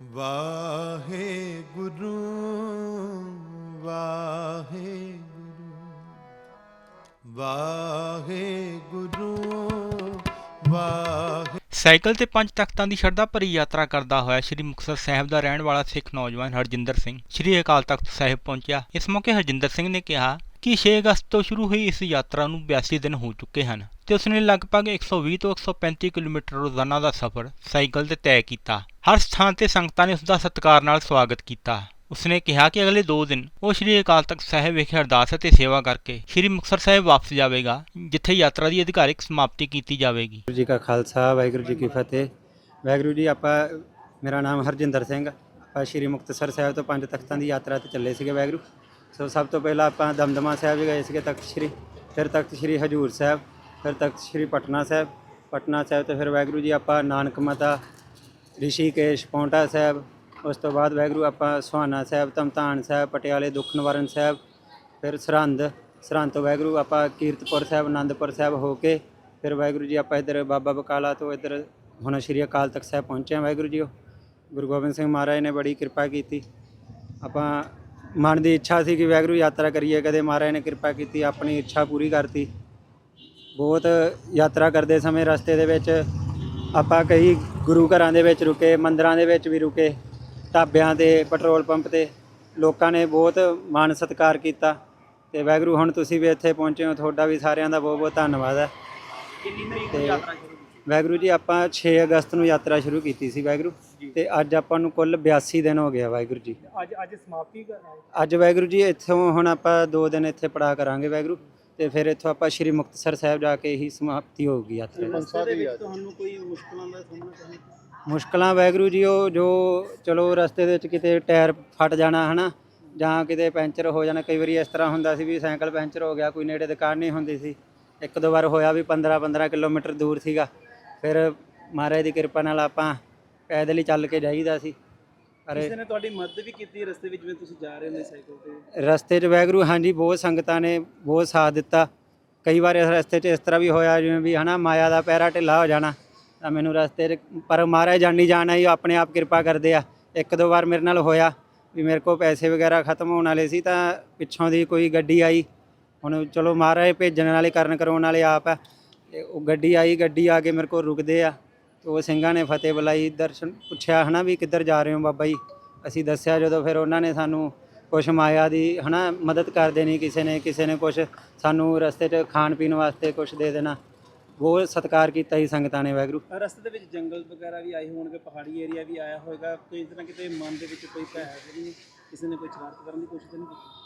ਵਾਹਿਗੁਰੂ ਵਾਹਿਗੁਰੂ ਵਾਹਿਗੁਰੂ, ਵਾਹਿ ਸਾਈਕਲ ਤੇ ਪੰਜ ਤਖਤਾਂ ਦੀ ਸ਼ਰਧਾ ਭਰੀ ਯਾਤਰਾ ਕਰਦਾ ਹੋਇਆ ਸ੍ਰੀ ਮੁਕਤਸਰ ਸਾਹਿਬ ਦਾ ਰਹਿਣ ਵਾਲਾ ਸਿੱਖ ਨੌਜਵਾਨ ਹਰਜਿੰਦਰ ਸਿੰਘ, ਸ੍ਰੀ ਅਕਾਲ ਤਖਤ ਸਾਹਿਬ ਪਹੁੰਚਿਆ। ਇਸ ਮੌਕੇ ਹਰਜਿੰਦਰ ਸਿੰਘ ਨੇ ਕਿਹਾ ਕਿ 6 ਅਗਸਤ ਤੋਂ ਸ਼ੁਰੂ ਹੋਈ ਇਸ ਯਾਤਰਾ ਨੂੰ 82 ਦਿਨ ਹੋ ਚੁੱਕੇ ਹਨ ਤੇ ਉਸਨੇ ਲਗਭਗ 120 ਤੋਂ 135 ਕਿਲੋਮੀਟਰ ਰੋਜ਼ਾਨਾ ਦਾ ਸਫ਼ਰ ਸਾਈਕਲ ਤੇ ਤੈਅ ਕੀਤਾ। ਹਰ ਸਥਾਨ ਤੇ ਸੰਗਤਾਂ ਨੇ ਉਸ ਦਾ ਸਤਿਕਾਰ ਨਾਲ ਸਵਾਗਤ ਕੀਤਾ। ਉਸਨੇ ਕਿਹਾ ਕਿ ਅਗਲੇ 2 ਦਿਨ ਉਹ ਸ੍ਰੀ ਅਕਾਲ ਤਖਤ ਸਾਹਿਬ ਵਿਖੇ ਅਰਦਾਸ ਅਤੇ ਸੇਵਾ ਕਰਕੇ ਸ੍ਰੀ ਮੁਕਤਸਰ ਸਾਹਿਬ ਵਾਪਸ ਜਾਵੇਗਾ, ਜਿੱਥੇ ਯਾਤਰਾ ਦੀ ਅਧਿਕਾਰਿਕ ਸਮਾਪਤੀ ਕੀਤੀ ਜਾਵੇਗੀ। ਵਾਹਿਗੁਰੂ ਜੀ ਕਾ ਖਾਲਸਾ, ਵਾਹਿਗੁਰੂ ਜੀ ਕੀ ਫਤਿਹ। ਵਾਹਿਗੁਰੂ ਜੀ, ਆਪਾਂ, ਮੇਰਾ ਨਾਮ ਹਰਜਿੰਦਰ ਸਿੰਘ, ਆਪਾਂ ਸ਼੍ਰੀ ਮੁਕਤਸਰ ਸਾਹਿਬ ਤੋਂ ਪੰਜ ਤਖਤਾਂ ਦੀ ਯਾਤਰਾ ਤੇ ਚੱਲੇ ਸੀਗੇ ਵਾਹਿਗੁਰੂ। ਸੋ ਸਭ ਤੋਂ ਪਹਿਲਾਂ ਆਪਾਂ ਦਮਦਮਾ ਸਾਹਿਬ ਵੀ ਗਏ ਸੀਗੇ ਤਖਤ ਸ਼੍ਰੀ, ਫਿਰ ਤਖਤ ਸ਼੍ਰੀ ਹਜੂਰ ਸਾਹਿਬ, ਫਿਰ ਤਖਤ ਸ਼੍ਰੀ ਪਟਨਾ ਸਾਹਿਬ। ਪਟਨਾ ਸਾਹਿਬ ਤੇ ਫਿਰ ਵਾਹਿਗੁਰੂ ਜੀ, ਆਪਾਂ ਨਾਨਕ ਮਾਤਾ ਰਿਸ਼ੀਕੇਸ਼, ਪੌਂਟਾ ਸਾਹਿਬ, ਉਸ ਤੋਂ ਬਾਅਦ ਵਾਹਿਗੁਰੂ ਆਪਾਂ ਸੁਹਾਣਾ ਸਾਹਿਬ ਤਮਤਾਨ ਸਾਹਿਬ, ਪਟਿਆਲੇ ਦੁੱਖ ਨਿਵਾਰਨ ਸਾਹਿਬ, ਫਿਰ ਸਰਹੰਦ ਸਰਹੰਦ ਤੋਂ ਵਾਹਿਗੁਰੂ ਆਪਾਂ ਕੀਰਤਪੁਰ ਸਾਹਿਬ, ਆਨੰਦਪੁਰ ਸਾਹਿਬ ਹੋ ਕੇ ਫਿਰ ਵਾਹਿਗੁਰੂ ਜੀ ਆਪਾਂ ਇੱਧਰ ਬਾਬਾ ਬਕਾਲਾ ਤੋਂ ਇੱਧਰ ਹੁਣ ਸ਼੍ਰੀ ਅਕਾਲ ਤਖਤ ਸਾਹਿਬ ਪਹੁੰਚੇ ਹਾਂ ਵਾਹਿਗੁਰੂ ਜੀ ਗੁਰੂ ਗੋਬਿੰਦ ਸਿੰਘ ਮਹਾਰਾਜ ਨੇ ਬੜੀ ਕਿਰਪਾ ਕੀਤੀ। ਆਪਾਂ ਮਨ ਦੀ ਇੱਛਾ ਸੀ ਕਿ ਵਾਹਿਗੁਰੂ ਯਾਤਰਾ ਕਰੀਏ, ਕਦੇ ਮਹਾਰਾਜ ਨੇ ਕਿਰਪਾ ਕੀਤੀ, ਆਪਣੀ ਇੱਛਾ ਪੂਰੀ ਕਰਤੀ। ਬਹੁਤ ਯਾਤਰਾ ਕਰਦੇ ਸਮੇਂ ਰਸਤੇ ਦੇ ਵਿੱਚ ਆਪਾਂ ਕਈ ਗੁਰੂ ਘਰਾਂ ਦੇ ਵਿੱਚ ਰੁਕੇ ਮੰਦਰਾਂ ਦੇ ਵਿੱਚ ਵੀ ਰੁਕੇ ਢਾਬਿਆਂ ਤੇ ਪੈਟਰੋਲ ਪੰਪ ਤੇ ਲੋਕਾਂ ਨੇ ਬਹੁਤ ਮਾਣ ਸਤਿਕਾਰ ਕੀਤਾ ਤੇ ਵਾਹਿਗੁਰੂ ਹੁਣ ਤੁਸੀਂ ਵੀ ਇੱਥੇ ਪਹੁੰਚੇ ਹੋ ਤੁਹਾਡਾ ਵੀ ਸਾਰਿਆਂ ਦਾ ਬਹੁਤ ਬਹੁਤ ਧੰਨਵਾਦ ਹੈ। ਕਿੰਨੀ ਤਰੀਕ ਨੂੰ ਯਾਤਰਾ ਵਾਹਿਗੁਰੂ ਜੀ ਆਪਾਂ 6 ਅਗਸਤ ਨੂੰ ਯਾਤਰਾ ਸ਼ੁਰੂ ਕੀਤੀ ਸੀ ਵਾਹਿਗੁਰੂ ਤੇ ਅੱਜ ਆਪਾਂ ਨੂੰ ਕੁੱਲ 82 ਦਿਨ ਹੋ ਗਿਆ ਵਾਹਿਗੁਰੂ ਜੀ। ਅੱਜ ਅੱਜ ਸਮਾਪਤੀ ਅੱਜ ਵਾਹਿਗੁਰੂ ਜੀ ਇੱਥੋਂ ਹੁਣ ਆਪਾਂ 2 ਦਿਨ ਇੱਥੇ ਪੜਾ ਕਰਾਂਗੇ ਵਾਹਿਗੁਰੂ। ਤੇ ਫਿਰ ਇੱਥੋਂ ਆਪਾਂ ਸ਼੍ਰੀ ਮੁਕਤਸਰ ਸਾਹਿਬ ਜਾ ਕੇ ਹੀ ਸਮਾਪਤੀ ਹੋਊਗੀ ਯਾਤਰਾ। ਦੀ ਤੁਹਾਨੂੰ ਕੋਈ ਮੁਸ਼ਕਲਾਂ ਦਾ ਸਾਹਮਣਾ ਕਰਨਾ ਮੁਸ਼ਕਲਾਂ ਵਾਹਿਗੁਰੂ ਜੀ ਉਹ ਜੋ ਚਲੋ ਰਸਤੇ ਦੇ ਵਿੱਚ ਕਿਤੇ ਟਾਇਰ ਫਟ ਜਾਣਾ ਹਨਾ ਜਾਂ ਕਿਤੇ ਪੈਂਚਰ ਹੋ ਜਾਣਾ ਕਈ ਵਾਰੀ ਇਸ ਤਰ੍ਹਾਂ ਹੁੰਦਾ ਸੀ ਵੀ ਸਾਈਕਲ ਪੈਂਚਰ ਹੋ ਗਿਆ ਕੋਈ ਨੇੜੇ ਦੁਕਾਨ ਨਹੀਂ ਹੁੰਦੀ ਸੀ। ਇੱਕ ਦੋ ਵਾਰ ਹੋਇਆ ਵੀ 15 15 ਕਿਲੋਮੀਟਰ ਦੂਰ ਸੀਗਾ। ਫਿਰ ਮਹਾਰਾਜ ਦੀ ਕਿਰਪਾ ਨਾਲ ਆਪਾਂ ਪੈਦਲ ਹੀ ਚੱਲ ਕੇ ਜਾਈਦਾ ਸੀ। ਕਿਸੇ ਨੇ ਤੁਹਾਡੀ ਮਦਦ ਵੀ ਕੀਤੀ ਰਸਤੇ ਵਿੱਚ ਜਿਵੇਂ ਤੁਸੀਂ ਜਾ ਰਹੇ ਹੋ ਸਾਈਕਲ ਤੇ? ਰਸਤੇ 'ਚ ਵਾਹਿਗੁਰੂ ਹਾਂਜੀ ਬਹੁਤ ਸੰਗਤਾਂ ਨੇ ਬਹੁਤ ਸਾਥ ਦਿੱਤਾ। ਕਈ ਵਾਰ ਇਸ ਰਸਤੇ 'ਚ ਇਸ ਤਰ੍ਹਾਂ ਵੀ ਹੋਇਆ ਜਿਵੇਂ ਵੀ ਹਨਾ ਮਾਇਆ ਦਾ ਪੈਰਾ ਢਿੱਲਾ ਹੋ ਜਾਣਾ ਤਾਂ ਮੈਨੂੰ ਰਸਤੇ 'ਚ ਪਰ ਮਹਾਰਾਜ ਜਾਣੀ ਜਾਣਾ ਹੀ ਆਪਣੇ ਆਪ ਕਿਰਪਾ ਕਰਦੇ ਆ। ਇੱਕ ਦੋ ਵਾਰ ਮੇਰੇ ਨਾਲ ਹੋਇਆ ਵੀ ਮੇਰੇ ਕੋਲ ਪੈਸੇ ਵਗੈਰਾ ਖਤਮ ਹੋਣ ਵਾਲੇ ਸੀ ਤਾਂ ਪਿੱਛੋਂ ਦੀ ਕੋਈ ਗੱਡੀ ਆਈ। ਹੁਣ ਚਲੋ ਮਹਾਰਾਜ ਭੇਜਣ ਵਾਲੇ ਕਰਨ ਕਰਾਉਣ ਵਾਲੇ ਆਪ ਆ। ਤੇ ਉਹ ਗੱਡੀ ਆਈ ਗੱਡੀ ਆ ਕੇ ਮੇਰੇ ਕੋਲ ਰੁਕਦੇ ਆ। ਉਹ ਸਿੰਘਾਂ ਨੇ ਫਤਿਹ ਬੁਲਾਈ, ਦਰਸ਼ਨ ਪੁੱਛਿਆ, ਹਨਾ ਵੀ ਕਿੱਧਰ ਜਾ ਰਹੇ ਹੋ ਬਾਬਾ ਜੀ? ਅਸੀਂ ਦੱਸਿਆ ਜਦੋਂ ਫਿਰ ਉਹਨਾਂ ਨੇ ਸਾਨੂੰ ਕੁਛ ਮਾਇਆ ਦੀ, ਹਨਾ, ਮਦਦ ਕਰ ਦੇਣੀ ਕਿਸੇ ਨੇ ਕਿਸੇ ਨੇ ਕੁਛ ਸਾਨੂੰ ਰਸਤੇ 'ਚ ਖਾਣ ਪੀਣ ਵਾਸਤੇ ਕੁਛ ਦੇ ਦੇਣਾ। ਬਹੁਤ ਸਤਿਕਾਰ ਕੀਤਾ ਜੀ ਸੰਗਤਾਂ ਨੇ, ਵਾਹਿਗੁਰੂ। ਰਸਤੇ ਦੇ ਵਿੱਚ ਜੰਗਲ ਵਗੈਰਾ ਵੀ ਆਏ ਹੋਣਗੇ, ਪਹਾੜੀ ਏਰੀਆ ਵੀ ਆਇਆ ਹੋਵੇਗਾ ਕੋਈ ਇਤਨਾ ਕਿਤੇ ਮਨ ਦੇ ਵਿੱਚ ਕੋਈ ਭੈ ਜਿਹੜੀ ਕਿਸੇ ਨੇ ਕੋਈ ਸ਼ਰਾਰਤ ਕਰਨ ਦੀ ਕੋਸ਼ਿਸ਼ ਨਹੀਂ ਕੀਤੀ?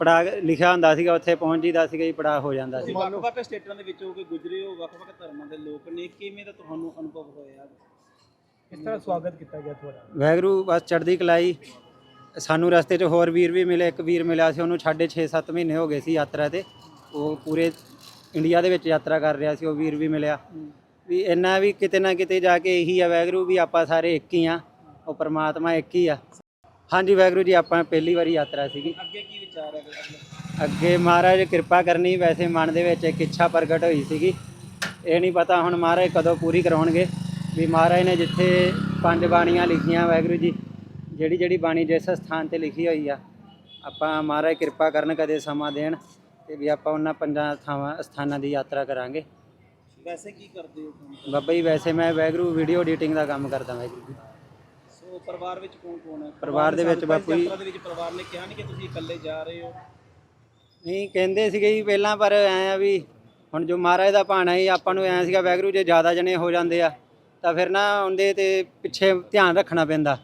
ਪੜਾ ਲਿਖਿਆ ਹੁੰਦਾ ਸੀਗਾ ਉੱਥੇ ਪਹੁੰਚ ਜੀਦਾ ਸੀਗਾ ਜੀ ਪੜਾ ਹੋ ਜਾਂਦਾ ਸੀ। ਵੱਖ-ਵੱਖ ਸਟੇਟਾਂ ਦੇ ਵਿੱਚ ਕੇ ਗੁਜ਼ਰੇ ਹੋ ਵੱਖ-ਵੱਖ ਧਰਮਾਂ ਦੇ ਲੋਕ ਨੇ ਕਿਵੇਂ ਦਾ ਤੁਹਾਨੂੰ ਅਨੁਭਵ ਹੋਇਆ? ਇਸ ਤਰ੍ਹਾਂ ਸਵਾਗਤ ਕੀਤਾ ਗਿਆ ਤੁਹਾਡਾ। ਵਾਹਿਗੁਰੂ ਬਸ ਚੜ੍ਹਦੀ ਕਲਾਈ। ਸਾਨੂੰ ਰਸਤੇ 'ਚ ਹੋਰ ਵੀਰ ਵੀ ਮਿਲੇ ਇੱਕ ਵੀਰ ਮਿਲਿਆ ਸੀ ਉਹਨੂੰ ਛਾਡੇ 6-7 ਮਹੀਨੇ ਹੋ ਗਏ ਸੀ ਯਾਤਰਾ ਤੇ। ਉਹ ਪੂਰੇ ਇੰਡੀਆ ਦੇ ਵਿੱਚ ਯਾਤਰਾ ਕਰ ਰਿਹਾ ਸੀ ਉਹ ਵੀਰ ਵੀ ਮਿਲਿਆ। ਵੀ ਇੰਨਾ ਵੀ ਕਿਤੇ ਨਾ ਕਿਤੇ ਜਾ ਕੇ ਇਹੀ ਆ ਵਾਹਿਗੁਰੂ ਵੀ ਆਪਾਂ ਸਾਰੇ ਇੱਕ ਹੀ ਆ ਉਹ ਪ੍ਰਮਾਤਮਾ ਇੱਕ ਹੀ ਆ। ਹਾਂਜੀ ਵਾਹਿਗੁਰੂ ਜੀ ਆਪਾਂ ਪਹਿਲੀ ਵਾਰੀ ਯਾਤਰਾ ਸੀਗੀ। ਅੱਗੇ ਕੀ ਵਿਚਾਰ ਹੈ ਅੱਗੇ ਮਹਾਰਾਜ ਕਿਰਪਾ ਕਰਨੀ ਵੈਸੇ ਮਨ ਦੇ ਵਿੱਚ ਇੱਕ ਇੱਛਾ ਪ੍ਰਗਟ ਹੋਈ ਸੀਗੀ। ਇਹ ਨਹੀਂ ਪਤਾ ਹੁਣ ਮਹਾਰਾਜ ਕਦੋਂ ਪੂਰੀ ਕਰਾਉਣਗੇ। ਵੀ ਮਹਾਰਾਜ ਨੇ ਜਿੱਥੇ ਪੰਜ ਬਾਣੀਆਂ ਲਿਖੀਆਂ ਵਾਹਿਗੁਰੂ ਜੀ ਜਿਹੜੀ ਜਿਹੜੀ ਬਾਣੀ ਜਿਸ ਸਥਾਨ ਤੇ ਲਿਖੀ ਹੋਈ ਆ ਆਪਾਂ ਮਹਾਰਾਜ ਕਿਰਪਾ ਕਰਨ ਕਦੇ ਸਮਾਂ ਦੇਣ ਤੇ ਵੀ ਆਪਾਂ ਉਹਨਾਂ ਪੰਜਾਂ ਥਾਵਾਂ ਸਥਾਨਾਂ ਦੀ ਯਾਤਰਾ ਕਰਾਂਗੇ। ਵੈਸੇ ਕੀ ਕਰਦੇ ਹੋ ਬਾਬਾ ਜੀ ਵੈਸੇ ਮੈਂ ਵਾਹਿਗੁਰੂ ਵੀਡੀਓ ਐਡੀਟਿੰਗ ਦਾ ਕੰਮ ਕਰਦਾ ਵਾਹਿਗੁਰੂ ਜੀ। ਪਰਿਵਾਰ ਵਿੱਚ ਕੌਣ ਕੌਣ ਹੈ? ਪਰਿਵਾਰ ਦੇ ਵਿੱਚ ਬਾਪੂ ਜੀ- ਯਾਤਰਾ ਦੇ ਵਿੱਚ ਪਰਿਵਾਰ ਨੇ ਕਿਹਾ ਨਹੀਂ ਕਿ ਤੁਸੀਂ ਇਕੱਲੇ ਜਾ ਰਹੇ ਹੋ? ਨਹੀਂ ਕਹਿੰਦੇ ਸੀਗੇ ਜੀ ਪਹਿਲਾਂ ਪਰ ਐ ਆ ਵੀ ਹੁਣ ਜੋ ਮਹਾਰਾਜ ਦਾ ਭਾਣਾ ਹੀ ਆਪਾਂ ਨੂੰ ਐ ਸੀਗਾ ਵੈਗਰੂ ਜੇ ਜ਼ਿਆਦਾ ਜਣੇ ਹੋ ਜਾਂਦੇ ਆ ਤਾਂ ਫਿਰ ਨਾ ਉਹਦੇ ਤੇ ਪਿੱਛੇ ਧਿਆਨ ਰੱਖਣਾ ਪੈਂਦਾ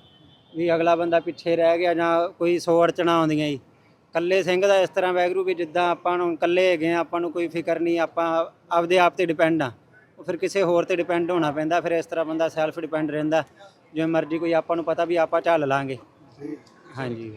ਵੀ ਅਗਲਾ ਬੰਦਾ ਪਿੱਛੇ ਰਹਿ ਗਿਆ ਜਾਂ ਕੋਈ ਸੌ ਅੜਚਣਾ ਆਉਂਦੀਆਂ ਜੀ। ਕੱਲੇ ਸਿੰਘ ਦਾ ਇਸ ਤਰ੍ਹਾਂ ਵੈਗਰੂ ਵੀ ਜਿੱਦਾਂ ਆਪਾਂ ਨੂੰ ਕੱਲੇ ਹੈਗੇ ਆ ਆਪਾਂ ਨੂੰ ਕੋਈ ਫਿਕਰ ਨਹੀਂ ਆਪਾਂ ਆਪਦੇ ਆਪ ਤੇ ਡਿਪੈਂਡ ਆ। ਉਹ ਫਿਰ ਕਿਸੇ ਹੋਰ ਤੇ ਡਿਪੈਂਡ ਹੋਣਾ ਪੈਂਦਾ ਫਿਰ ਇਸ ਤਰ੍ਹਾਂ ਬੰਦਾ ਸੈਲਫ ਡਿਪੈਂਡ ਰਹਿੰਦਾ। ਜਿਵੇਂ ਮਰਜ਼ੀ ਕੋਈ ਆਪਾਂ ਨੂੰ ਪਤਾ ਵੀ ਆਪਾਂ ਝੱਲ ਲਾਂਗੇ। ਹਾਂਜੀ।